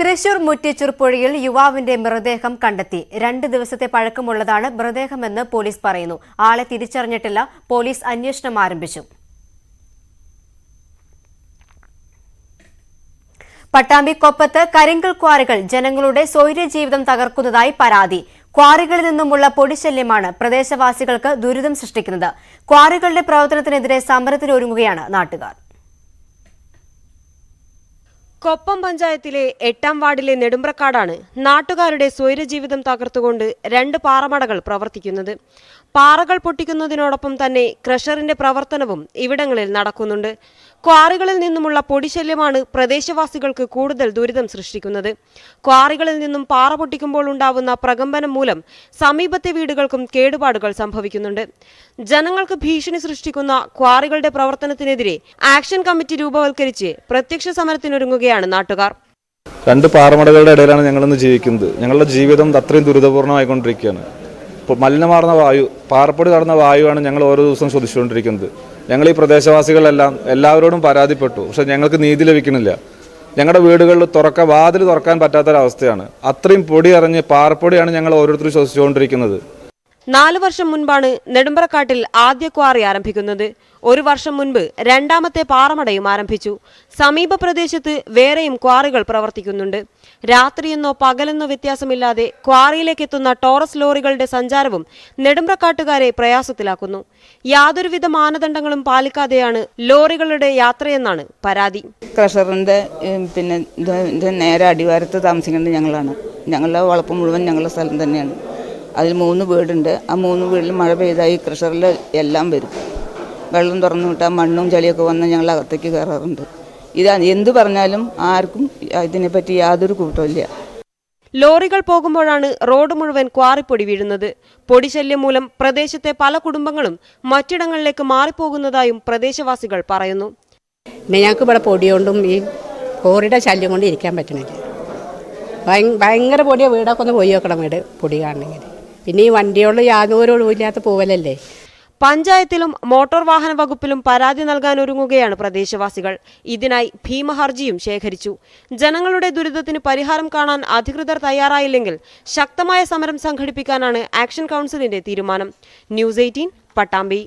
തൃശൂർ മുറ്റിച്ചൂർ പുഴയിൽ യുവാവിന്റെ മൃതദേഹം കണ്ടെത്തി. രണ്ട് ദിവസത്തെ പഴക്കമുള്ളതാണ് മൃതദേഹമെന്ന് പോലീസ് പറയുന്നു. ആളെ തിരിച്ചറിഞ്ഞിട്ടില്ല. പോലീസ് അന്വേഷണം ആരംഭിച്ചു. പട്ടാമ്പിക്കൊപ്പത്ത് കരിങ്കൽ ക്വാറികൾ ജനങ്ങളുടെ സ്വൈര്യജീവിതം തകർക്കുന്നതായി പരാതി. ക്വാറികളിൽ നിന്നുമുള്ള പൊടിശല്യമാണ് പ്രദേശവാസികൾക്ക് ദുരിതം സൃഷ്ടിക്കുന്നത്. ക്വാറികളുടെ പ്രവർത്തനത്തിനെതിരെ സമരത്തിനൊരുങ്ങുകയാണ് നാട്ടുകാർ. കൊപ്പം പഞ്ചായത്തിലെ എട്ടാം വാർഡിലെ നെടുമ്പ്രക്കാടാണ് നാട്ടുകാരുടെ സ്വൈരജീവിതം തകർത്തുകൊണ്ട് രണ്ട് പാറമടകൾ പ്രവർത്തിക്കുന്നത്. പാറകൾ പൊട്ടിക്കുന്നതിനോടൊപ്പം തന്നെ ക്രഷറിന്റെ പ്രവർത്തനവും ഇവിടങ്ങളിൽ നടക്കുന്നുണ്ട്. ക്വാറികളിൽ നിന്നുമുള്ള പൊടിശല്യമാണ് പ്രദേശവാസികൾക്ക് കൂടുതൽ ദുരിതം സൃഷ്ടിക്കുന്നത്. ക്വാറികളിൽ നിന്നും പാറ പൊട്ടിക്കുമ്പോൾ ഉണ്ടാവുന്ന പ്രകമ്പനം മൂലം സമീപത്തെ വീടുകൾക്കും കേടുപാടുകൾ സംഭവിക്കുന്നുണ്ട്. ജനങ്ങൾക്ക് ഭീഷണി സൃഷ്ടിക്കുന്ന ക്വാറികളുടെ പ്രവർത്തനത്തിനെതിരെ ആക്ഷൻ കമ്മിറ്റി രൂപവൽക്കരിച്ച് പ്രത്യക്ഷ സമരത്തിനൊരുങ്ങുകയാണ് നാട്ടുകാർ. രണ്ട് പാറമടകളുടെ ഇടയിലാണ് ഞങ്ങളിന്ന് ജീവിക്കുന്നത്. ഞങ്ങളുടെ ജീവിതം അത്രയും ദുരിതപൂർണമായിക്കൊണ്ടിരിക്കുകയാണ് ഇപ്പോൾ മലിനമാർന്ന വായു പാറപ്പൊടി നടന്ന വായുവാണ് ഞങ്ങൾ ഓരോ ദിവസവും ശ്വസിച്ചുകൊണ്ടിരിക്കുന്നത് ഞങ്ങൾ ഈ പ്രദേശവാസികളെല്ലാം എല്ലാവരോടും പരാതിപ്പെട്ടു. പക്ഷെ ഞങ്ങൾക്ക് നീതി ലഭിക്കുന്നില്ല. ഞങ്ങളുടെ വീടുകളിൽ തുറക്കാൻ വാതിൽ തുറക്കാൻ പറ്റാത്തൊരവസ്ഥയാണ്. അത്രയും പൊടി അറിഞ്ഞ് പാറപ്പൊടിയാണ് ഞങ്ങൾ ഓരോരുത്തരും ശ്വസിച്ചുകൊണ്ടിരിക്കുന്നത്. നാലു വർഷം മുൻപാണ് നെടുമ്പറക്കാട്ടിൽ ആദ്യ ക്വാറി ആരംഭിക്കുന്നത്. ഒരു വർഷം മുൻപ് രണ്ടാമത്തെ പാറമടയും ആരംഭിച്ചു. സമീപ പ്രദേശത്ത് വേറെയും ക്വാറികൾ പ്രവർത്തിക്കുന്നുണ്ട്. രാത്രിയെന്നോ പകലെന്നോ വ്യത്യാസമില്ലാതെ ക്വാറിയിലേക്ക് എത്തുന്ന ടോറസ് ലോറികളുടെ സഞ്ചാരവും നെടുമ്പ്രക്കാട്ടുകാരെ പ്രയാസത്തിലാക്കുന്നു. യാതൊരുവിധ മാനദണ്ഡങ്ങളും പാലിക്കാതെയാണ് ലോറികളുടെ യാത്രയെന്നാണ് പരാതി. ക്രഷറിന്റെ പിന്നെ നേരെ അടിവാരത്ത് താമസിക്കേണ്ടത് ഞങ്ങളാണ്. ഞങ്ങളുടെ വളപ്പ് മുഴുവൻ ഞങ്ങളുടെ സ്ഥലം തന്നെയാണ്. അതിൽ മൂന്ന് വീടുണ്ട്. ആ മൂന്ന് വീട്ടിൽ മഴ പെയ്താൽ ഈ ക്രഷറിൽ എല്ലാം വരും. വെള്ളം തുറന്നു വിട്ടാൽ മണ്ണും ചളിയൊക്കെ വന്ന് ഞങ്ങൾ അകത്തേക്ക് കയറാറുണ്ട്. ഇത് എന്തു പറഞ്ഞാലും ആർക്കും ഇതിനെപ്പറ്റി യാതൊരു കൂട്ടമില്ല ലോറികൾ പോകുമ്പോഴാണ് റോഡ് മുഴുവൻ ക്വാറിപ്പൊടി വീഴുന്നത്. പൊടിശല്യം മൂലം പ്രദേശത്തെ പല കുടുംബങ്ങളും മറ്റിടങ്ങളിലേക്ക് മാറിപ്പോകുന്നതായും പ്രദേശവാസികൾ പറയുന്നു. പിന്നെ ഞങ്ങൾക്ക് ഇവിടെ പൊടിയോണ്ടും ഈ കോറിയുടെ ശല്യം കൊണ്ട് ഇരിക്കാൻ പറ്റണില്ല. ഭയ- ഭയങ്കര പൊടിയ വീടൊക്കെ ഒന്ന് പോയി നോക്കണം വീട് പൊടി കാണണമെങ്കിൽ. പിന്നെ ഈ വണ്ടിയോട് യാതൊരു ഒഴിവില്ലാത്ത പോവലല്ലേ? പഞ്ചായത്തിലും മോട്ടോർ വാഹന വകുപ്പിലും പരാതി നൽകാൻ ഒരുങ്ങുകയാണ് പ്രദേശവാസികൾ. ഇതിനായി ഭീമഹർജിയും ശേഖരിച്ചു. ജനങ്ങളുടെ ദുരിതത്തിന് പരിഹാരം കാണാൻ അധികൃതർ തയ്യാറായില്ലെങ്കിൽ ശക്തമായ സമരം സംഘടിപ്പിക്കാനാണ് ആക്ഷൻ കൗൺസിലിന്റെ തീരുമാനം. News eighteen Pattambi.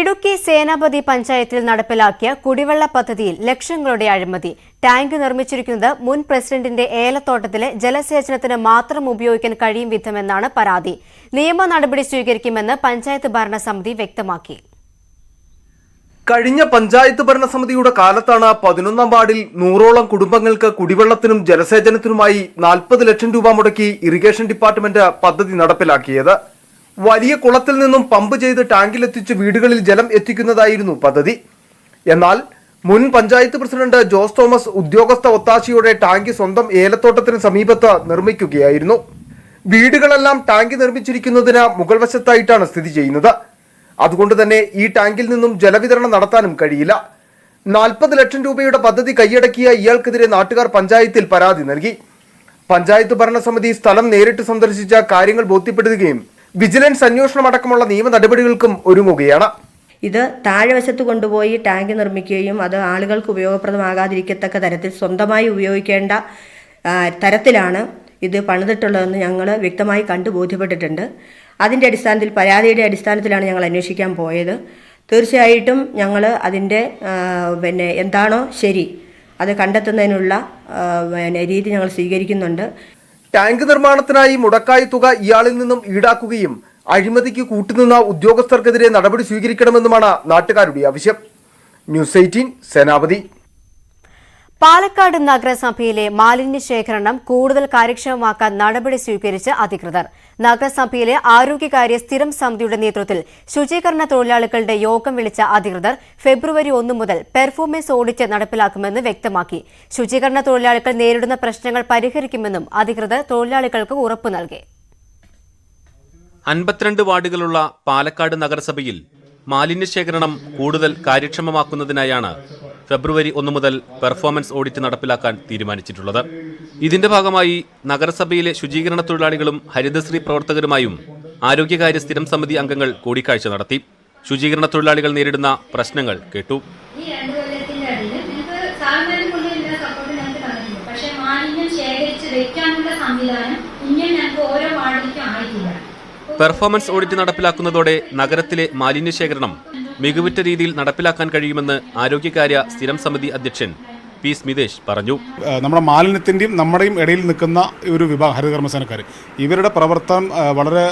ഇടുക്കി സേനാപതി പഞ്ചായത്തിൽ നടപ്പിലാക്കിയ കുടിവെള്ള പദ്ധതിയിൽ ലക്ഷങ്ങളുടെ അഴിമതി. ടാങ്ക് നിർമ്മിച്ചിരിക്കുന്നത് മുൻ പ്രസിഡന്റിന്റെ ഏലത്തോട്ടത്തിലെ ജലസേചനത്തിന് മാത്രം ഉപയോഗിക്കാൻ കഴിയും വിധമെന്നാണ് പരാതി. നിയമ നടപടി സ്വീകരിക്കുമെന്ന് പഞ്ചായത്ത് ഭരണസമിതി വ്യക്തമാക്കി. കഴിഞ്ഞ പഞ്ചായത്ത് ഭരണസമിതിയുടെ കാലത്താണ് പതിനൊന്നാം വാർഡിൽ നൂറോളം കുടുംബങ്ങൾക്ക് കുടിവെള്ളത്തിനും ജലസേചനത്തിനുമായി നാൽപ്പത് ലക്ഷം രൂപ മുടക്കി ഇറിഗേഷൻ ഡിപ്പാർട്ട്മെന്റ് പദ്ധതി നടപ്പിലാക്കിയത്. വലിയ കുളത്തിൽ നിന്നും പമ്പ് ചെയ്ത് ടാങ്കിലെത്തിച്ച് വീടുകളിൽ ജലം എത്തിക്കുന്നതായിരുന്നു പദ്ധതി. എന്നാൽ മുൻ പഞ്ചായത്ത് പ്രസിഡന്റ് ജോസ് തോമസ് ഉദ്യോഗസ്ഥ ഒത്താശയോടെ ടാങ്ക് സ്വന്തം ഏലത്തോട്ടത്തിന് സമീപത്ത് നിർമ്മിക്കുകയായിരുന്നു. വീടുകളെല്ലാം ടാങ്ക് നിർമ്മിച്ചിരിക്കുന്നതിന് മുകൾ വശത്തായിട്ടാണ് സ്ഥിതി ചെയ്യുന്നത്. അതുകൊണ്ട് തന്നെ ഈ ടാങ്കിൽ നിന്നും ജലവിതരണം നടത്താനും കഴിയില്ല. നാൽപ്പത് ലക്ഷം രൂപയുടെ പദ്ധതി കൈയടക്കിയ ഇയാൾക്കെതിരെ നാട്ടുകാർ പഞ്ചായത്തിൽ പരാതി നൽകി. പഞ്ചായത്ത് ഭരണസമിതി സ്ഥലം നേരിട്ട് സന്ദർശിച്ച കാര്യങ്ങൾ ബോധ്യപ്പെടുത്തുകയും വിജിലൻസ് അന്വേഷണം അടക്കമുള്ള നിയമ നടപടികൾക്കും ഒരുങ്ങുകയാണ്. ഇത് താഴെവശത്ത് കൊണ്ടുപോയി ടാങ്ക് നിർമ്മിക്കുകയും അത് ആളുകൾക്ക് ഉപയോഗപ്രദമാകാതിരിക്കത്തക്ക തരത്തിൽ സ്വന്തമായി ഉപയോഗിക്കേണ്ട തരത്തിലാണ് ഇത് പണിതിട്ടുള്ളതെന്ന് ഞങ്ങൾ വ്യക്തമായി കണ്ടു ബോധ്യപ്പെട്ടിട്ടുണ്ട്. അതിന്റെ അടിസ്ഥാനത്തിൽ പരാതിയുടെ അടിസ്ഥാനത്തിലാണ് ഞങ്ങൾ അന്വേഷിക്കാൻ പോയത്. തീർച്ചയായിട്ടും ഞങ്ങൾ അതിന്റെ പിന്നെ എന്താണോ ശരി അത് കണ്ടെത്തുന്നതിനുള്ള രീതി ഞങ്ങൾ സ്വീകരിക്കുന്നുണ്ട്. ടാങ്ക് നിർമ്മാണത്തിനായി മുടക്കായ തുക ഇയാളിൽ നിന്നും ഈടാക്കുകയും അഴിമതിക്ക് കൂട്ടുനിന്ന ഉദ്യോഗസ്ഥർക്കെതിരെ നടപടി സ്വീകരിക്കണമെന്നുമാണ് നാട്ടുകാരുടെ ആവശ്യം. ന്യൂസ് എയ്റ്റീൻ സേനാപതി. പാലക്കാട് നഗരസഭയിലെ മാലിന്യ ശേഖരണം കൂടുതൽ കാര്യക്ഷമമാക്കാൻ നടപടി സ്വീകരിച്ച് അധികൃതർ. നഗരസഭയിലെ ആരോഗ്യകാര്യ സ്ഥിരം സമിതിയുടെ നേതൃത്വത്തിൽ ശുചീകരണ തൊഴിലാളികളുടെ യോഗം വിളിച്ച അധികൃതർ ഫെബ്രുവരി ഒന്ന് മുതൽ പെർഫോമൻസ് ഓഡിറ്റ് നടപ്പിലാക്കുമെന്ന് വ്യക്തമാക്കി. ശുചീകരണ തൊഴിലാളികൾ നേരിടുന്ന പ്രശ്നങ്ങൾ പരിഹരിക്കുമെന്നും അധികൃതർ തൊഴിലാളികൾക്ക് ഉറപ്പു നൽകി. അൻപത്തിരണ്ട് വാർഡുകളുള്ള പാലക്കാട് നഗരസഭയിൽ മാലിന്യ ശേഖരണം കൂടുതൽ കാര്യക്ഷമമാക്കുന്നതിനായാണ് ഫെബ്രുവരി ഒന്ന് മുതൽ പെർഫോമൻസ് ഓഡിറ്റ് നടപ്പിലാക്കാൻ തീരുമാനിച്ചിട്ടുള്ളത്. ഇതിന്റെ ഭാഗമായി നഗരസഭയിലെ ശുചീകരണ തൊഴിലാളികളും ഹരിതശ്രീ പ്രവർത്തകരുമായും ആരോഗ്യകാര്യ സ്ഥിരം സമിതി അംഗങ്ങൾ കൂടിക്കാഴ്ച നടത്തി. ശുചീകരണ തൊഴിലാളികൾ നേരിടുന്ന പ്രശ്നങ്ങൾ കേട്ടു. ഈ രണ്ട് കൊല്ലത്തിന്റെ അടിയിൽ നിങ്ങൾക്ക് സാറിന്മാരും കൊണ്ട് ഇതിന്റെ സപ്പോർട്ട് ഞങ്ങൾക്ക് തന്നിട്ടുണ്ട് പക്ഷേ വെക്കാനുള്ള സംവിധാനം ഇങ്ങനെ ഞങ്ങൾക്ക് ഓരോ വാർഡിലേക്കും ആയിട്ടില്ല പെർഫോമൻസ് ഓഡിറ്റ് നടപ്പിലാക്കുന്നതോടെ നഗരത്തിലെ മാലിന്യ ശേഖരണം മികവുറ്റ രീതിയിൽ നടപ്പിലാക്കാൻ കഴിയുമെന്ന് ആരോഗ്യകാര്യ സ്ഥിരം സമിതി അധ്യക്ഷൻ പി സ്മിതേഷ് പറഞ്ഞു. നമ്മുടെ മാലിന്യത്തിന്റെയും നമ്മുടെയും ഇടയിൽ നിൽക്കുന്ന ഒരു വിഭാഗം ഹരിതകർമ്മസേനക്കാർ. ഇവരുടെ പ്രവർത്തനം വളരെ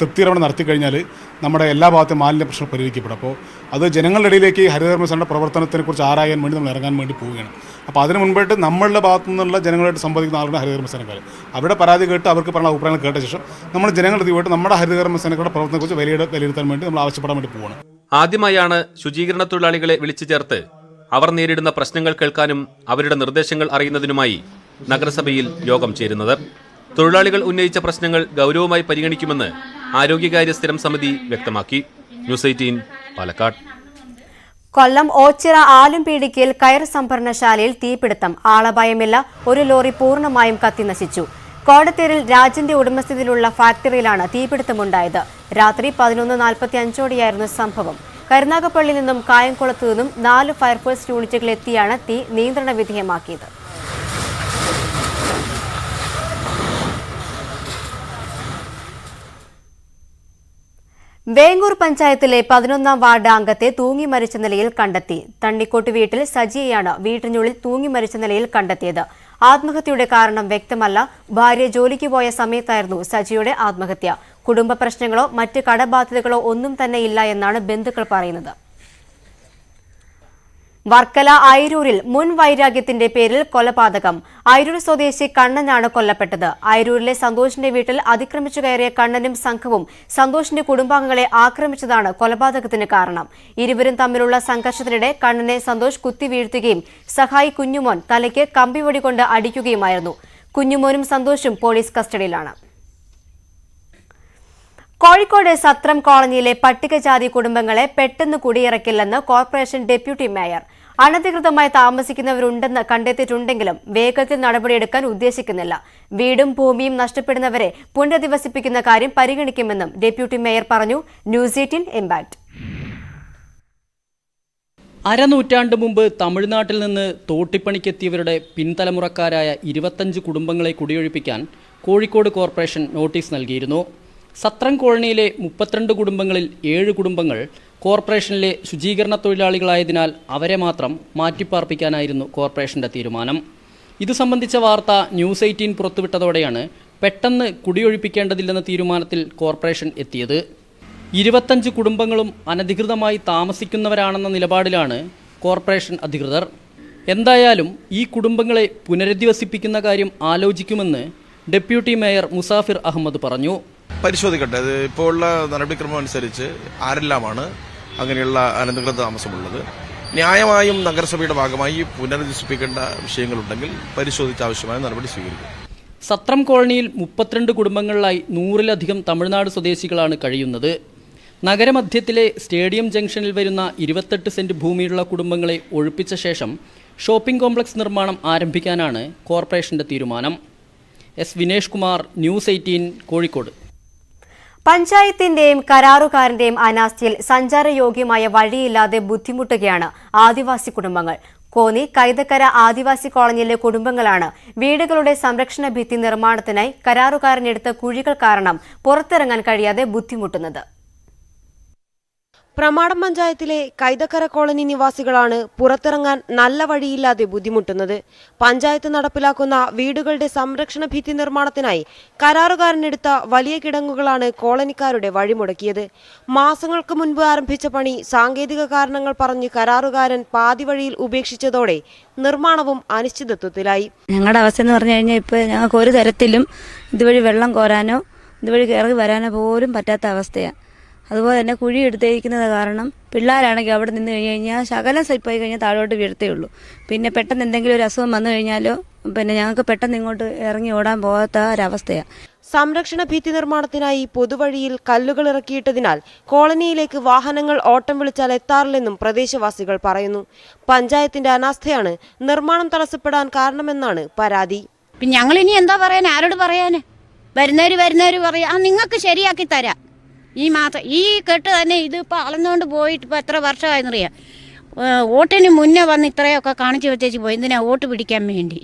തൃപ്തികരമായി നടത്തി കഴിഞ്ഞാൽ നമ്മുടെ എല്ലാ ഭാഗത്തും മാലിന്യ പ്രശ്നം പരിഹരിക്കപ്പെടും. അപ്പോൾ അത് ജനങ്ങളുടെ ഇടയിലേക്ക് ഹരിതകർമ്മസേനയുടെ പ്രവർത്തനത്തിനെ കുറിച്ച് ആരായാൻ വേണ്ടി നമ്മൾ ഇറങ്ങാൻ വേണ്ടി പോവുകയാണ്. അപ്പോൾ അതിന് മുൻപായിട്ട് നമ്മളുടെ ഭാഗത്തു നിന്നുള്ള ജനങ്ങളായിട്ട് സംബന്ധിക്കുന്ന ആളുടെ ഹരിതകർമ്മസേനക്കാർ അവരുടെ പരാതി കേട്ട് അവർക്ക് പറഞ്ഞ അഭിപ്രായങ്ങൾ കേട്ട ശേഷം നമ്മൾ ജനങ്ങളുടെ ഇതുമായിട്ട് നമ്മുടെ ഹരിതകർമ്മസേനക്കാരുടെ പ്രവർത്തനത്തെക്കുറിച്ച് വിലയിട വിലയിരുത്താൻ വേണ്ടി നമ്മൾ ആവശ്യപ്പെടാൻ വേണ്ടി പോവുകയാണ്. ആദ്യമായാണ് ശുചീകരണ തൊഴിലാളികളെ വിളിച്ചു ചേർത്ത് അവർ നേരിടുന്ന പ്രശ്നങ്ങൾ കേൾക്കാനും അവരുടെ നിർദ്ദേശങ്ങൾ അറിയുന്നതിനുമായി നഗരസഭയിൽ യോഗം ചേരുന്നത്. തൊഴിലാളികൾ ഉന്നയിച്ച പ്രശ്നങ്ങൾ ഗൗരവമായി പരിഗണിക്കുമെന്ന് ആരോഗ്യകാര്യ സ്ഥിരം സമിതി വ്യക്തമാക്കി. News eighteen Palakkad. കൊല്ലം ഓച്ചിറ ആലുംപീടിക്കയിൽ കയർ സംഭരണശാലയിൽ തീപിടുത്തം. ആളപായമില്ല ഒരു ലോറി പൂർണമായും കത്തിനശിച്ചു കോടത്തേരിൽ രാജന്റെ ഉടമസ്ഥതയിലുള്ള ഫാക്ടറിയിലാണ് തീപിടുത്തമുണ്ടായത്. രാത്രി പതിനൊന്ന് നാൽപ്പത്തി അഞ്ചോടെയായിരുന്നു സംഭവം. കരുനാഗപ്പള്ളിയിൽ നിന്നും കായംകുളത്തു നിന്നും നാല് ഫയർഫോഴ്സ് യൂണിറ്റുകൾ എത്തിയാണ് തീ നിയന്ത്രണ വിധേയമാക്കിയത്. വേങ്ങൂർ പഞ്ചായത്തിലെ പതിനൊന്നാം വാർഡ് അംഗത്തെ തൂങ്ങി മരിച്ച നിലയിൽ കണ്ടെത്തി. തണ്ണിക്കോട്ട് വീട്ടിൽ സജിയെയാണ് വീട്ടിനുള്ളിൽ തൂങ്ങി മരിച്ച നിലയിൽ കണ്ടെത്തിയത്. ആത്മഹത്യയുടെ കാരണം വ്യക്തമല്ല. ഭാര്യ ജോലിക്ക് പോയ സമയത്തായിരുന്നു സജിയുടെ ആത്മഹത്യ. കുടുംബ പ്രശ്നങ്ങളോ മറ്റ് കടബാധ്യതകളോ ഒന്നും തന്നെ ഇല്ല എന്നാണ് ബന്ധുക്കൾ പറയുന്നത്. വർക്കല അയിരൂരിൽ മുൻ വൈരാഗ്യത്തിന്റെ പേരിൽ കൊലപാതകം. അയിരൂർ സ്വദേശി കണ്ണനാണ് കൊല്ലപ്പെട്ടത്. അയിരൂരിലെ സന്തോഷിന്റെ വീട്ടിൽ അതിക്രമിച്ചു കയറിയ കണ്ണനും സംഘവും സന്തോഷിന്റെ കുടുംബാംഗങ്ങളെ ആക്രമിച്ചതാണ് കൊലപാതകത്തിന് കാരണം. ഇരുവരും തമ്മിലുള്ള സംഘർഷത്തിനിടെ കണ്ണനെ സന്തോഷ് കുത്തിവീഴ്ത്തുകയും സഹായി കുഞ്ഞുമോൻ തലയ്ക്ക് കമ്പിവടി കൊണ്ട് അടിക്കുകയുമായിരുന്നു. കുഞ്ഞുമോനും സന്തോഷും പോലീസ് കസ്റ്റഡിയിലാണ്. കോഴിക്കോട് സത്രം കോളനിയിലെ പട്ടികജാതി കുടുംബങ്ങളെ പെട്ടെന്ന് കുടിയിറക്കില്ലെന്ന് കോർപ്പറേഷൻ ഡെപ്യൂട്ടി മേയർ. അനധികൃതമായി താമസിക്കുന്നവരുണ്ടെന്ന് കണ്ടെത്തിയിട്ടുണ്ടെങ്കിലും വേഗത്തിൽ നടപടിയെടുക്കാൻ ഉദ്ദേശിക്കുന്നില്ല. വീടും ഭൂമിയും നഷ്ടപ്പെടുന്നവരെ പുനരധിവസിപ്പിക്കുന്ന കാര്യം പരിഗണിക്കുമെന്നും ഡെപ്യൂട്ടി മേയർ പറഞ്ഞു. ന്യൂസ് എയ്റ്റീൻ ഇമ്പാക്ട് അരനൂറ്റാണ്ട് മുമ്പ് തമിഴ്നാട്ടിൽ നിന്ന് തോട്ടിപ്പണിക്കെത്തിയവരുടെ പിൻതലമുറക്കാരായ ഇരുപത്തഞ്ച് കുടുംബങ്ങളെ കുടിയൊഴിപ്പിക്കാൻ കോഴിക്കോട് കോർപ്പറേഷൻ നോട്ടീസ് നൽകിയിരുന്നു. സത്രം കോളനിയിലെ മുപ്പത്തിരണ്ട് കുടുംബങ്ങളിൽ ഏഴ് കുടുംബങ്ങൾ കോർപ്പറേഷനിലെ ശുചീകരണ തൊഴിലാളികളായതിനാൽ അവരെ മാത്രം മാറ്റിപ്പാർപ്പിക്കാനായിരുന്നു കോർപ്പറേഷന്റെ തീരുമാനം. ഇത് സംബന്ധിച്ച വാർത്ത ന്യൂസ് എയ്റ്റീൻ പുറത്തുവിട്ടതോടെയാണ് പെട്ടെന്ന് കുടിയൊഴിപ്പിക്കേണ്ടതില്ലെന്ന തീരുമാനത്തിൽ കോർപ്പറേഷൻ എത്തിയത്. ഇരുപത്തഞ്ച് കുടുംബങ്ങളും അനധികൃതമായി താമസിക്കുന്നവരാണെന്ന നിലപാടിലാണ് കോർപ്പറേഷൻ അധികൃതർ. എന്തായാലും ഈ കുടുംബങ്ങളെ പുനരധിവസിപ്പിക്കുന്ന കാര്യം ആലോചിക്കുമെന്ന് ഡെപ്യൂട്ടി മേയർ മുസാഫിർ അഹമ്മദ് പറഞ്ഞു. പരിശോധിക്കട്ടെ. അത് ഇപ്പോൾ ഉള്ള നടപടിക്രമം അനുസരിച്ച് ആരെല്ലാമാണ് അങ്ങനെയുള്ള അനധികൃത താമസമുള്ളത്. ന്യായമായും നഗരസഭയുടെ ഭാഗമായി പുനരധിവസിപ്പിക്കേണ്ട വിഷയങ്ങളുണ്ടെങ്കിൽ പരിശോധിച്ച് ആവശ്യമായ നടപടി സ്വീകരിക്കും. സത്രം കോളനിയിൽ മുപ്പത്തിരണ്ട് കുടുംബങ്ങളിലായി നൂറിലധികം തമിഴ്നാട് സ്വദേശികളാണ് കഴിയുന്നത്. നഗരമധ്യത്തിലെ സ്റ്റേഡിയം ജംഗ്ഷനിൽ വരുന്ന ഇരുപത്തെട്ട് സെന്റ് ഭൂമിയിലുള്ള കുടുംബങ്ങളെ ഒഴിപ്പിച്ച ശേഷം ഷോപ്പിംഗ് കോംപ്ലക്സ് നിർമ്മാണം ആരംഭിക്കാനാണ് കോർപ്പറേഷന്റെ തീരുമാനം. S Vinesh Kumar news eighteen Kozhikode. പഞ്ചായത്തിന്റെയും കരാറുകാരന്റെയും അനാസ്ഥയിൽ സഞ്ചാരയോഗ്യമായ വഴിയില്ലാതെ ബുദ്ധിമുട്ടുകയാണ് ആദിവാസി കുടുംബങ്ങൾ. കോന്നി കൈതക്കര ആദിവാസി കോളനിയിലെ കുടുംബങ്ങളാണ് വീടുകളുടെ സംരക്ഷണ ഭിത്തി നിർമ്മാണത്തിനായി കരാറുകാരനെടുത്ത കുഴികൾ കാരണം പുറത്തിറങ്ങാൻ കഴിയാതെ ബുദ്ധിമുട്ടുന്നത്. പ്രമാടം പഞ്ചായത്തിലെ കൈതക്കര കോളനി നിവാസികളാണ് പുറത്തിറങ്ങാൻ നല്ല വഴിയില്ലാതെ ബുദ്ധിമുട്ടുന്നത്. പഞ്ചായത്ത് നടപ്പിലാക്കുന്ന വീടുകളുടെ സംരക്ഷണ ഭിത്തി നിർമ്മാണത്തിനായി കരാറുകാരനെടുത്ത വലിയ കിടങ്ങുകളാണ് കോളനിക്കാരുടെ വഴിമുടക്കിയത്. മാസങ്ങൾക്ക് മുൻപ് ആരംഭിച്ച പണി സാങ്കേതിക കാരണങ്ങൾ പറഞ്ഞ് കരാറുകാരൻ പാതി വഴിയിൽ ഉപേക്ഷിച്ചതോടെ നിർമ്മാണവും അനിശ്ചിതത്വത്തിലായി. ഞങ്ങളുടെ അവസ്ഥ എന്ന് പറഞ്ഞു കഴിഞ്ഞാൽ ഇപ്പോൾ ഞങ്ങൾക്ക് ഒരു തരത്തിലും ഇതുവഴി വെള്ളം കോരാനോ ഇതുവഴി കയറി വരാനോ പോലും പറ്റാത്ത അവസ്ഥയാണ് അതുപോലെ തന്നെ കുഴി എടുത്തേക്കുന്നത് കാരണം പിള്ളേരാണെങ്കിൽ അവിടെ നിന്ന് കഴിഞ്ഞ് കഴിഞ്ഞാൽ ശകലം സ്ലിപ്പായി കഴിഞ്ഞാൽ താഴോട്ട് വീഴത്തേ ഉള്ളൂ. പിന്നെ പെട്ടെന്ന് എന്തെങ്കിലും ഒരു അസുഖം വന്നു കഴിഞ്ഞാലോ പിന്നെ ഞങ്ങൾക്ക് പെട്ടെന്ന് ഇങ്ങോട്ട് ഇറങ്ങി ഓടാൻ പോകാത്ത ഒരവസ്ഥയാണ് സംരക്ഷണ ഭിത്തി നിർമ്മാണത്തിനായി പൊതുവഴിയിൽ കല്ലുകൾ ഇറക്കിയിട്ടതിനാൽ കോളനിയിലേക്ക് വാഹനങ്ങൾ ഓട്ടം വിളിച്ചാൽ എത്താറില്ലെന്നും പ്രദേശവാസികൾ പറയുന്നു. പഞ്ചായത്തിന്റെ അനാസ്ഥയാണ് നിർമ്മാണം തടസ്സപ്പെടാൻ കാരണമെന്നാണ് പരാതി. പിന്നെ ഞങ്ങൾ ഇനി എന്താ പറയാൻ? ആരോട് പറയാന്? വരുന്നവര് വരുന്നവര് പറയാ. ആ നിങ്ങൾക്ക് ശരിയാക്കി തരാം. ഈ മാത്രം ഈ കെട്ട് തന്നെ ഇതിപ്പോൾ അളന്നുകൊണ്ട് പോയിട്ട് ഇപ്പോൾ എത്ര വർഷമായെന്നറിയാം? വോട്ടിന് മുന്നേ വന്ന് ഇത്രയൊക്കെ കാണിച്ചു വെച്ചേച്ച് പോയി. എന്തിനാ വോട്ട് പിടിക്കാൻ വേണ്ടി?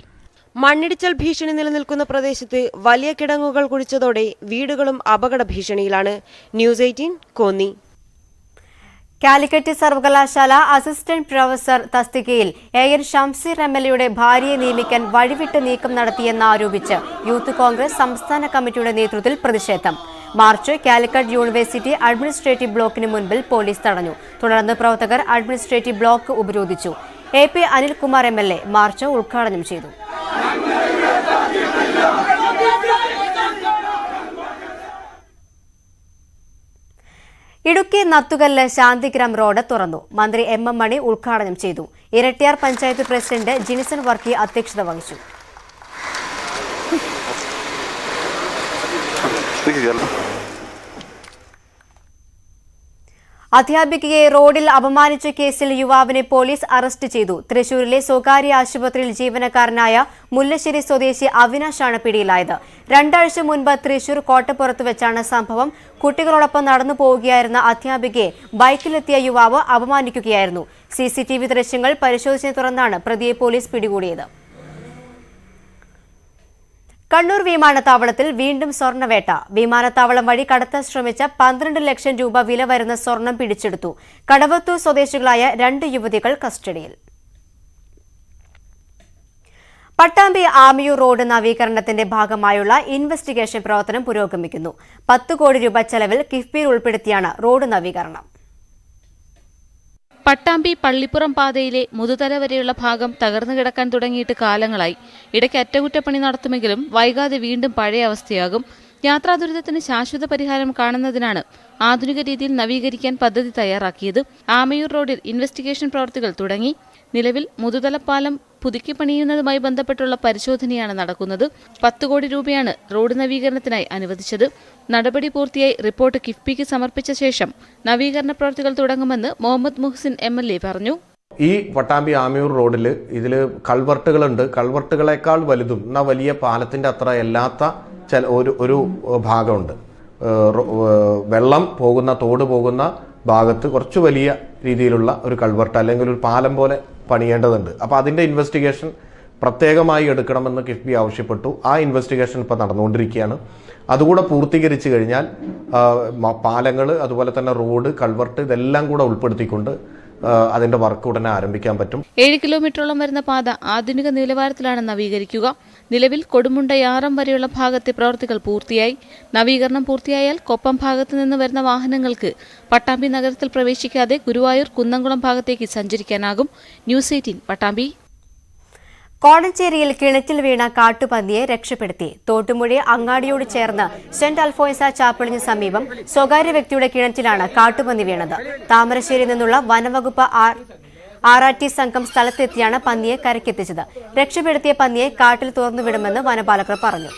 മണ്ണിടിച്ചൽ ഭീഷണി നിലനിൽക്കുന്ന പ്രദേശത്ത് വലിയ കിടങ്ങുകൾ കുഴിച്ചതോടെ വീടുകളും അപകട ഭീഷണിയിലാണ്. News eighteen Konni. കാലിക്കറ്റ് സർവകലാശാല അസിസ്റ്റന്റ് പ്രൊഫസർ തസ്തികയിൽ A N Shamseer M L എയുടെ ഭാര്യയെ നിയമിക്കാൻ വഴിവിട്ട് നീക്കം നടത്തിയെന്നാരോപിച്ച് യൂത്ത് കോൺഗ്രസ് സംസ്ഥാന കമ്മിറ്റിയുടെ നേതൃത്വത്തിൽ പ്രതിഷേധം. മാർച്ച് കാലിക്കറ്റ് യൂണിവേഴ്സിറ്റി അഡ്മിനിസ്ട്രേറ്റീവ് ബ്ലോക്കിന് മുൻപിൽ പോലീസ് തടഞ്ഞു. തുടർന്ന് പ്രവർത്തകർ അഡ്മിനിസ്ട്രേറ്റീവ് ബ്ലോക്ക് ഉപരോധിച്ചു. A P Anilkumar M L A march ഉദ്ഘാടനം ചെയ്തു. ഇടുക്കി നത്തുകല്ല് ശാന്തിഗ്രാം റോഡ് തുറന്നു. മന്ത്രി എം എം മണി ഉദ്ഘാടനം ചെയ്തു. ഇരട്ടിയാർ പഞ്ചായത്ത് പ്രസിഡന്റ് ജിനിസൺ വർക്കി അധ്യക്ഷത വഹിച്ചു. അധ്യാപികയെ റോഡിൽ അപമാനിച്ച കേസിൽ യുവാവിനെ പോലീസ് അറസ്റ്റ് ചെയ്തു. തൃശൂരിലെ സ്വകാര്യ ആശുപത്രിയിൽ ജീവനക്കാരനായ മുല്ലശ്ശേരി സ്വദേശി അവിനാശാണ് പിടിയിലായത്. രണ്ടാഴ്ച മുൻപ് തൃശൂർ കോട്ടപ്പുറത്ത് വെച്ചാണ് സംഭവം. കുട്ടികളോടൊപ്പം നടന്നു പോവുകയായിരുന്ന അധ്യാപികയെ ബൈക്കിലെത്തിയ യുവാവ് അപമാനിക്കുകയായിരുന്നു. സിസിടിവി ദൃശ്യങ്ങൾ പരിശോധിച്ചതിനെ തുടർന്നാണ് പ്രതിയെ പോലീസ് പിടികൂടിയത്. കണ്ണൂർ വിമാനത്താവളത്തിൽ വീണ്ടും സ്വർണവേട്ട വിമാനത്താവളം വഴി കടത്താൻ ശ്രമിച്ച പന്ത്രണ്ട് ലക്ഷം രൂപ വില വരുന്ന സ്വർണം പിടിച്ചെടുത്തു. കടവത്തൂർ സ്വദേശികളായ രണ്ട് യുവതികൾ കസ്റ്റഡിയിൽ. പട്ടാമ്പി ആമിയൂർ റോഡ് നവീകരണത്തിന്റെ ഭാഗമായുള്ള ഇൻവെസ്റ്റിഗേഷൻ പ്രവർത്തനം പുരോഗമിക്കുന്നു. പത്ത് കോടി രൂപ ചെലവിൽ കിഫ്ബിയിൽ ഉൾപ്പെടുത്തിയാണ് റോഡ് നവീകരണം. പട്ടാമ്പി പള്ളിപ്പുറം പാതയിലെ മുതുതല വരെയുള്ള ഭാഗം തകർന്നു കിടക്കാൻ തുടങ്ങിയിട്ട് കാലങ്ങളായി. ഇടയ്ക്ക് അറ്റകുറ്റപ്പണി നടത്തുമെങ്കിലും വൈകാതെ വീണ്ടും പഴയ അവസ്ഥയാകും. യാത്രാ ദുരിതത്തിന് ശാശ്വത പരിഹാരം കാണുന്നതിനാണ് ആധുനിക രീതിയിൽ നവീകരിക്കാൻ പദ്ധതി തയ്യാറാക്കിയത്. ആമയൂർ റോഡിൽ ഇൻവെസ്റ്റിഗേഷൻ പ്രവർത്തികൾ തുടങ്ങി. നിലവിൽ മുതുതലപ്പാലം പുതുക്കി പണിയുന്നതുമായി ബന്ധപ്പെട്ടുള്ള പരിശോധനയാണ് നടക്കുന്നത്. പത്ത് കോടി രൂപയാണ് റോഡ് നവീകരണത്തിനായി അനുവദിച്ചത്. നടപടി പൂർത്തിയായി റിപ്പോർട്ട് കിഫ്ബിക്ക് സമർപ്പിച്ച ശേഷം നവീകരണ പ്രവർത്തികൾ തുടങ്ങുമെന്ന് മുഹമ്മദ് മുഹ്സിൻ എ പറഞ്ഞു. ഈ പട്ടാമ്പി ആമിയൂർ റോഡിൽ ഇതിൽ കൾവർട്ടുകളുണ്ട്. കൾവർട്ടുകളെക്കാൾ വലുതും എന്നാൽ വലിയ പാലത്തിന്റെ അത്ര അല്ലാത്ത ചില ഒരു ഒരു ഭാഗമുണ്ട്. വെള്ളം പോകുന്ന തോട് പോകുന്ന ഭാഗത്ത് കുറച്ച് വലിയ രീതിയിലുള്ള ഒരു കൾവർട്ട് അല്ലെങ്കിൽ ഒരു പാലം പോലെ പണിയേണ്ടതുണ്ട്. അപ്പോൾ അതിന്റെ ഇൻവെസ്റ്റിഗേഷൻ പ്രത്യേകമായി എടുക്കണമെന്ന് കിഫ്ബി ആവശ്യപ്പെട്ടു. ആ ഇൻവെസ്റ്റിഗേഷൻ ഇപ്പോൾ നടന്നുകൊണ്ടിരിക്കുകയാണ്. അതുകൂടെ പൂർത്തീകരിച്ചു കഴിഞ്ഞാൽ പാലങ്ങൾ അതുപോലെ തന്നെ റോഡ് കൾവർട്ട് ഇതെല്ലാം കൂടെ ഉൾപ്പെടുത്തിക്കൊണ്ട് അതിന്റെ വർക്ക് ഉടനെ ആരംഭിക്കാൻ പറ്റും. ഏഴ് കിലോമീറ്ററോളം വരുന്ന പാത ആധുനിക നിലവാരത്തിലാണ് നവീകരിക്കുക. നിലവിൽ കൊടുമുണ്ടയാറം വരെയുള്ള ഭാഗത്തെ പ്രവൃത്തികൾ പൂർത്തിയായി. നവീകരണം പൂർത്തിയായാൽ കൊപ്പം ഭാഗത്തു നിന്ന് വരുന്ന വാഹനങ്ങൾക്ക് പട്ടാമ്പി നഗരത്തിൽ പ്രവേശിക്കാതെ ഗുരുവായൂർ കുന്നംകുളം ഭാഗത്തേക്ക് സഞ്ചരിക്കാനാകും. News eighteen Pattambi. കോടഞ്ചേരിയിൽ കിണറ്റിൽ വീണ കാട്ടുപന്നിയെ രക്ഷപ്പെടുത്തി. തോട്ടുമുഴി അങ്ങാടിയോട് ചേർന്ന് സെന്റ് അൽഫോൻസ ചാപ്പിളിന് സമീപം സ്വകാര്യ വ്യക്തിയുടെ കിണറ്റിലാണ് കാട്ടുപന്നി വീണത്. താമരശ്ശേരിയിൽ നിന്നുള്ള വനവകുപ്പ് ആർ ആർ ആർ ടി സംഘം സ്ഥലത്തെത്തിയാണ് പന്നിയെ കരക്കെത്തിച്ചത് രക്ഷപ്പെടുത്തിയ പന്നിയെ കാട്ടിൽ തുറന്നുവിടുമെന്ന് വനപാലകർ പറഞ്ഞു.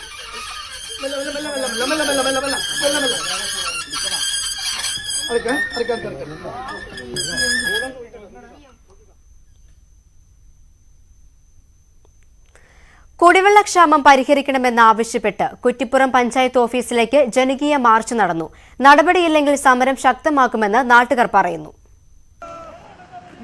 കുടിവെള്ളക്ഷാമം പരിഹരിക്കണമെന്നാവശ്യപ്പെട്ട് കുറ്റിപ്പുറം പഞ്ചായത്ത് ഓഫീസിലേക്ക് ജനകീയ മാർച്ച് നടന്നു. നടപടിയില്ലെങ്കിൽ സമരം ശക്തമാക്കുമെന്ന് നാട്ടുകാർ പറയുന്നു.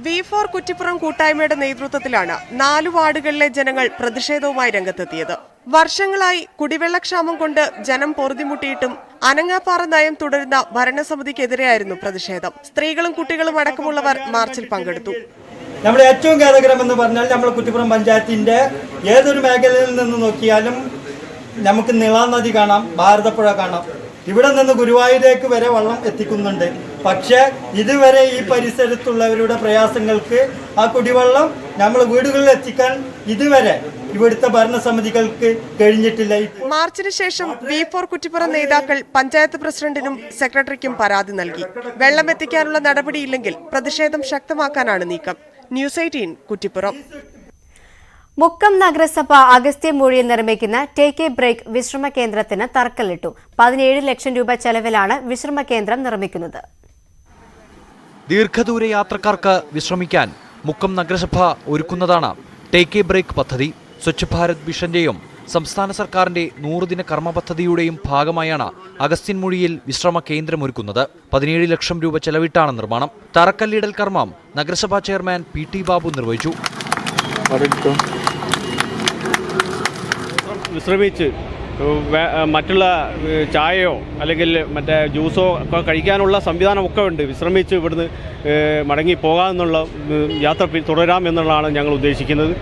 വി ഫോർ കുറ്റിപ്പുറം കൂട്ടായ്മയുടെ നേതൃത്വത്തിലാണ് നാലു വാർഡുകളിലെ ജനങ്ങൾ പ്രതിഷേധവുമായി രംഗത്തെത്തിയത്. വർഷങ്ങളായി കുടിവെള്ളക്ഷാമം കൊണ്ട് ജനം പൊറുതിമുട്ടിയിട്ടും അനങ്ങാപ്പാറ നയം തുടരുന്ന ഭരണസമിതിക്കെതിരെയായിരുന്നു പ്രതിഷേധം. സ്ത്രീകളും കുട്ടികളും അടക്കമുള്ളവർ മാർച്ചിൽ പങ്കെടുത്തു. നമ്മുടെ ഏറ്റവും ഖേദകരം എന്ന് പറഞ്ഞാൽ നമ്മുടെ കുറ്റിപ്പുറം പഞ്ചായത്തിന്റെ ഏതൊരു മേഖലയിൽ നിന്ന് നോക്കിയാലും നമുക്ക് നിളാനദി കാണാം ഭാരതപ്പുഴ കാണാം. ഇവിടെ നിന്ന് ഗുരുവായൂരേക്ക് വരെ വെള്ളം എത്തിക്കുന്നുണ്ട്. പക്ഷേ ഇതുവരെ ഈ പരിസരത്തുള്ളവരുടെ പ്രയാസങ്ങൾക്ക് ആ കുടിവെള്ളം നമ്മൾ വീടുകളിൽ എത്തിക്കാൻ ഇതുവരെ ഇവിടുത്തെ ഭരണസമിതികൾക്ക് കഴിഞ്ഞിട്ടില്ല. മാർച്ചിന് ശേഷം വി ഫോർ കുറ്റിപ്പുറം നേതാക്കൾ പഞ്ചായത്ത് പ്രസിഡന്റിനും സെക്രട്ടറിക്കും പരാതി നൽകി. വെള്ളം എത്തിക്കാനുള്ള നടപടിയില്ലെങ്കിൽ പ്രതിഷേധം ശക്തമാക്കാനാണ് നീക്കം. News eighteen Kuttippuram. മുക്കം നഗരസഭ അഗസ്ത്യമൂഴിയിൽ നിർമ്മിക്കുന്ന ടേക്ക് എ ബ്രേക്ക് വിശ്രമ കേന്ദ്രത്തിന് തറക്കല്ലിട്ടു. പതിനേഴ് ലക്ഷം രൂപ ചെലവിലാണ് വിശ്രമ കേന്ദ്രം നിർമ്മിക്കുന്നത്. ദീർഘദൂര യാത്രക്കാർക്ക് വിശ്രമിക്കാൻ മുക്കം നഗരസഭ ഒരുക്കുന്നതാണ് ടേക്ക് എ ബ്രേക്ക് പദ്ധതി. സ്വച്ഛ് ഭാരത് മിഷന്റെയും സംസ്ഥാന സർക്കാരിന്റെ നൂറുദിന കർമ്മ പദ്ധതിയുടെയും ഭാഗമായാണ് അഗസ്ത്യൻമുഴിയിൽ വിശ്രമ കേന്ദ്രം ഒരുക്കുന്നത്. പതിനേഴ് ലക്ഷം രൂപ ചെലവിട്ടാണ് നിർമ്മാണം. തറക്കല്ലിടൽ കർമ്മം നഗരസഭാ ചെയർമാൻ പി ടി ബാബു നിർവഹിച്ചു. വിശ്രമിച്ച് മറ്റുള്ള ചായയോ അല്ലെങ്കിൽ മറ്റേ ജ്യൂസോ ഒക്കെ കഴിക്കാനുള്ള സംവിധാനമൊക്കെ ഉണ്ട്. വിശ്രമിച്ച് ഇവിടുന്ന് മടങ്ങി പോകാമെന്നുള്ള യാത്ര തുടരാം എന്നുള്ളതാണ് ഞങ്ങൾ ഉദ്ദേശിക്കുന്നത്.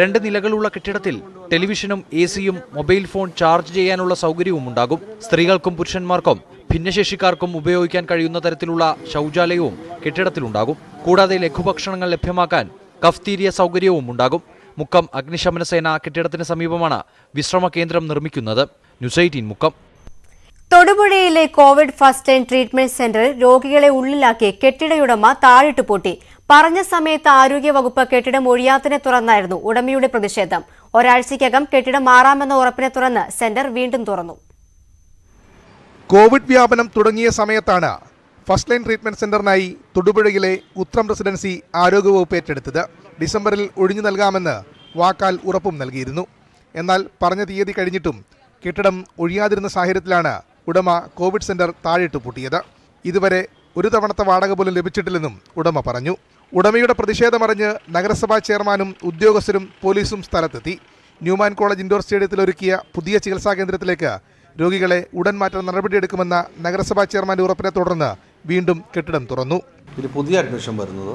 രണ്ട് നിലകളുള്ള കെട്ടിടത്തിൽ ടെലിവിഷനും എ സിയും മൊബൈൽ ഫോൺ ചാർജ് ചെയ്യാനുള്ള സൗകര്യവും ഉണ്ടാകും. സ്ത്രീകൾക്കും പുരുഷന്മാർക്കും ഭിന്നശേഷിക്കാർക്കും ഉപയോഗിക്കാൻ കഴിയുന്ന തരത്തിലുള്ള ശൗചാലയവും കെട്ടിടത്തിലുണ്ടാകും. കൂടാതെ ലഘുഭക്ഷണങ്ങൾ ലഭ്യമാക്കാൻ കഫ്തീരിയ സൗകര്യവും ഉണ്ടാകും. മുക്കം അഗ്നിശമന സേന കെട്ടിടത്തിന് സമീപമാണ് വിശ്രമ കേന്ദ്രം നിർമ്മിക്കുന്നത്. News eighteen Mukkam. തൊടുപുഴയിലെ Covid first line treatment സെന്ററിൽ രോഗികളെ ഉള്ളിലാക്കി കെട്ടിടയുടമ താഴിട്ട് പൂട്ടി. പറഞ്ഞ സമയത്ത് ആരോഗ്യവകുപ്പ് കെട്ടിടം ഒഴിയാത്തതിനെ തുറന്നായിരുന്നു ഉടമയുടെ പ്രതിഷേധം. ഒരാഴ്ചയ്ക്കകം കെട്ടിടം മാറാമെന്ന ഉറപ്പിനെ തുറന്ന് സെന്റർ വീണ്ടും തുറന്നു. കോവിഡ് വ്യാപനം തുടങ്ങിയ സമയത്താണ് ഫസ്റ്റ് ലൈൻ ട്രീറ്റ്മെന്റ് സെന്ററിനായി തൊടുപുഴയിലെ ഉത്രം റെസിഡൻസി ആരോഗ്യവകുപ്പ് ഏറ്റെടുത്തത്. ഡിസംബറിൽ ഒഴിഞ്ഞു നൽകാമെന്ന് വാക്കാൽ ഉറപ്പും നൽകിയിരുന്നു. എന്നാൽ പറഞ്ഞ തീയതി കഴിഞ്ഞിട്ടും കെട്ടിടം ഒഴിയാതിരുന്ന സാഹചര്യത്തിലാണ് ഉടമ കോവിഡ് സെന്റർ താഴിട്ട് പൂട്ടിയത്. ഇതുവരെ ഒരു തവണത്തെ വാടക പോലും ലഭിച്ചിട്ടില്ലെന്നും ഉടമ പറഞ്ഞു. ഉടമയുടെ പ്രതിഷേധമറിഞ്ഞ് നഗരസഭാ ചെയർമാനും ഉദ്യോഗസ്ഥരും പോലീസും സ്ഥലത്തെത്തി. ന്യൂമാൻ കോളേജ് ഇൻഡോർ സ്റ്റേഡിയത്തിൽ ഒരുക്കിയ പുതിയ ചികിത്സാ കേന്ദ്രത്തിലേക്ക് രോഗികളെ ഉടൻ മാറ്റാൻ നടപടിയെടുക്കുമെന്ന നഗരസഭാ ചെയർമാന്റെ ഉറപ്പിനെ തുടർന്ന് വീണ്ടും കെട്ടിടം തുറന്നു. പുതിയ അഡ്മിഷൻ വരുന്നത്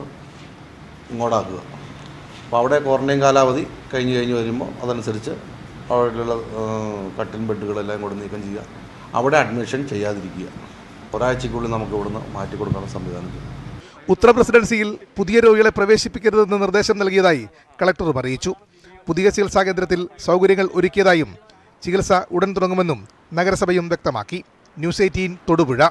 ഇങ്ങോട്ടാക്കുക. അപ്പോൾ അവിടെ ക്വാറന്റൈൻ കാലാവധി കഴിഞ്ഞ് കഴിഞ്ഞ് വരുമ്പോൾ അതനുസരിച്ച് അവിടെയുള്ള കട്ടിൻ ബെഡുകളെല്ലാം കൂടെ നീക്കം ചെയ്യുക. അവിടെ അഡ്മിഷൻ ചെയ്യാതിരിക്കുക. ഒരാഴ്ചക്കുള്ളിൽ നമുക്ക് ഇവിടുന്ന് മാറ്റി കൊടുക്കാനുള്ള സംവിധാനം ചെയ്യും ഉത്തര പ്രസിഡൻസിയിൽ പുതിയ രോഗികളെ പ്രവേശിപ്പിക്കരുതെന്ന് നിർദ്ദേശം നൽകിയതായി കളക്ടർ അറിയിച്ചു. പുതിയ ചികിത്സാ കേന്ദ്രത്തിൽ സൗകര്യങ്ങൾ ഒരുക്കിയതായും ചികിത്സ ഉടൻ തുടങ്ങുമെന്നും നഗരസഭയും വ്യക്തമാക്കി. News eighteen Thodupuzha.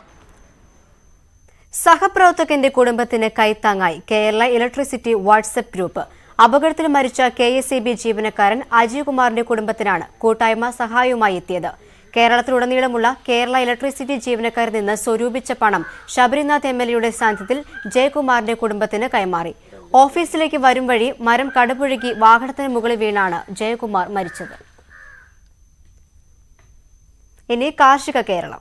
സഹപ്രവർത്തകന്റെ കുടുംബത്തിന് കൈത്താങ്ങായി കേരള ഇലക്ട്രിസിറ്റി വാട്സ്ആപ്പ് ഗ്രൂപ്പ്. അപകടത്തിൽ മരിച്ച കെ എസ് ഇ ബി ജീവനക്കാരൻ അജയ്കുമാറിന്റെ കുടുംബത്തിനാണ് കൂട്ടായ്മ സഹായവുമായി എത്തിയത്. കേരളത്തിലുടനീളമുള്ള കേരള ഇലക്ട്രിസിറ്റി ജീവനക്കാരിൽ നിന്ന് സ്വരൂപിച്ച പണം ശബരിനാഥ് എം എൽ എയുടെ സാന്നിധ്യത്തിൽ ജയകുമാറിന്റെ കുടുംബത്തിന് കൈമാറി. ഓഫീസിലേക്ക് വരും വഴി മരം കടപുഴകി വാഹനത്തിന് മുകളിൽ വീണാണ് ജയകുമാർ മരിച്ചത്. ഇനി കാർഷിക കേരളം.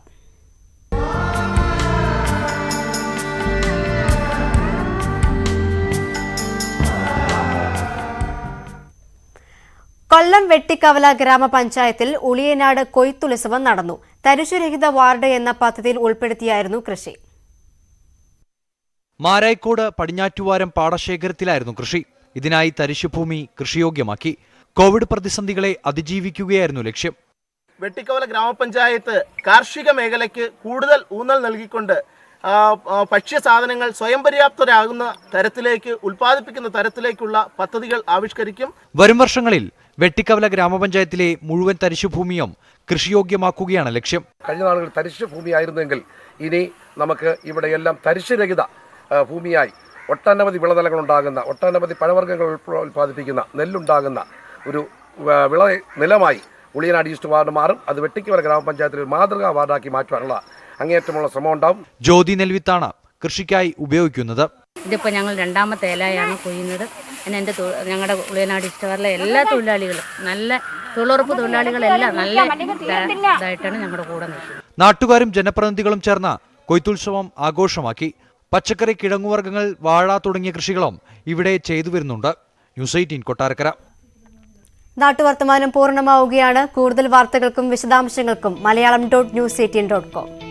കൊല്ലം വെട്ടിക്കവല ഗ്രാമപഞ്ചായത്തിൽ ഉളിയനാട് കൊയ്ത്തുത്സവം നടന്നു. തരിശുരഹിത വാർഡ് എന്ന പദ്ധതിയിൽ ഉൾപ്പെടുത്തിയായിരുന്നു കൃഷി. മാരായിക്കോട് പടിഞ്ഞാറ്റുവാരം പാടശേഖരത്തിലായിരുന്നു കൃഷി. ഇതിനായി തരിശുഭൂമി കൃഷിയോഗ്യമാക്കി. കോവിഡ് പ്രതിസന്ധികളെ അതിജീവിക്കുകയായിരുന്നു ലക്ഷ്യം. വെട്ടിക്കവല ഗ്രാമപഞ്ചായത്ത് കാർഷിക മേഖലയ്ക്ക് കൂടുതൽ ഊന്നൽ നൽകിക്കൊണ്ട് ഭക്ഷ്യ സാധനങ്ങൾ സ്വയം പര്യാപ്തരാകുന്ന തരത്തിലേക്ക് ഉൽപ്പാദിപ്പിക്കുന്ന തരത്തിലേക്കുള്ള പദ്ധതികൾ ആവിഷ്കരിക്കും. വരും വർഷങ്ങളിൽ വെട്ടിക്കവല ഗ്രാമപഞ്ചായത്തിലെ മുഴുവൻ തരിശുഭൂമിയും കൃഷിയോഗ്യമാക്കുകയാണ് ലക്ഷ്യം. കഴിഞ്ഞ നാളുകൾ തരിശ് ഭൂമിയായിരുന്നെങ്കിൽ ഇനി നമുക്ക് ഇവിടെയെല്ലാം തരിശുരഹിത ആ, ഭൂമിയായി ഒട്ടനവധി വിളനിലകൾ ഉണ്ടാകുന്ന ഒട്ടനവധി പഴവർഗങ്ങൾ ഉൽപ്പാദിപ്പിക്കുന്ന നെല്ലുണ്ടാകുന്ന ഒരു വിള നിലമായി ഉളിയനാട് ഈസ്റ്റ് വാർഡ് മാറും. അത് വെട്ടിക്കവല ഗ്രാമപഞ്ചായത്തിൽ മാതൃകാ വാർഡാക്കി മാറ്റുവാനുള്ള അങ്ങേയറ്റമുള്ള ശ്രമം ഉണ്ടാവും. ജ്യോതി നെൽവിത്താണ് കൃഷിക്കായി ഉപയോഗിക്കുന്നത്. ഇതിപ്പോൾ ഞങ്ങൾ രണ്ടാമത്തെ ഇലയാണ് കൊയ്യുന്നത്. പിന്നെ എന്റെ ഞങ്ങളുടെ ഉളിയനാട് ഇഷ്ടവരിലെ എല്ലാ തൊഴിലാളികളും നല്ല തൊഴിലുറപ്പ് തൊഴിലാളികളെല്ലാം നല്ല ഇതാ- ഇതായിട്ടാണ് ഞങ്ങളുടെ കൂടെ നാട്ടുകാരും ജനപ്രതിനിധികളും ചേർന്ന കൊയ്ത്തുത്സവം ആഘോഷമാക്കി. പച്ചക്കറി കിഴങ്ങുവർഗങ്ങൾ വാഴ തുടങ്ങിയ കൃഷികളും ഇവിടെ ചെയ്തു വരുന്നുണ്ട്. News eighteen Kottarakkara. നാട്ടുവർത്തമാനം പൂർണമാവുകയാണ്. കൂടുതൽ വാർത്തകൾക്കും വിശദാംശങ്ങൾക്കും Malayalam dot news eighteen dot com.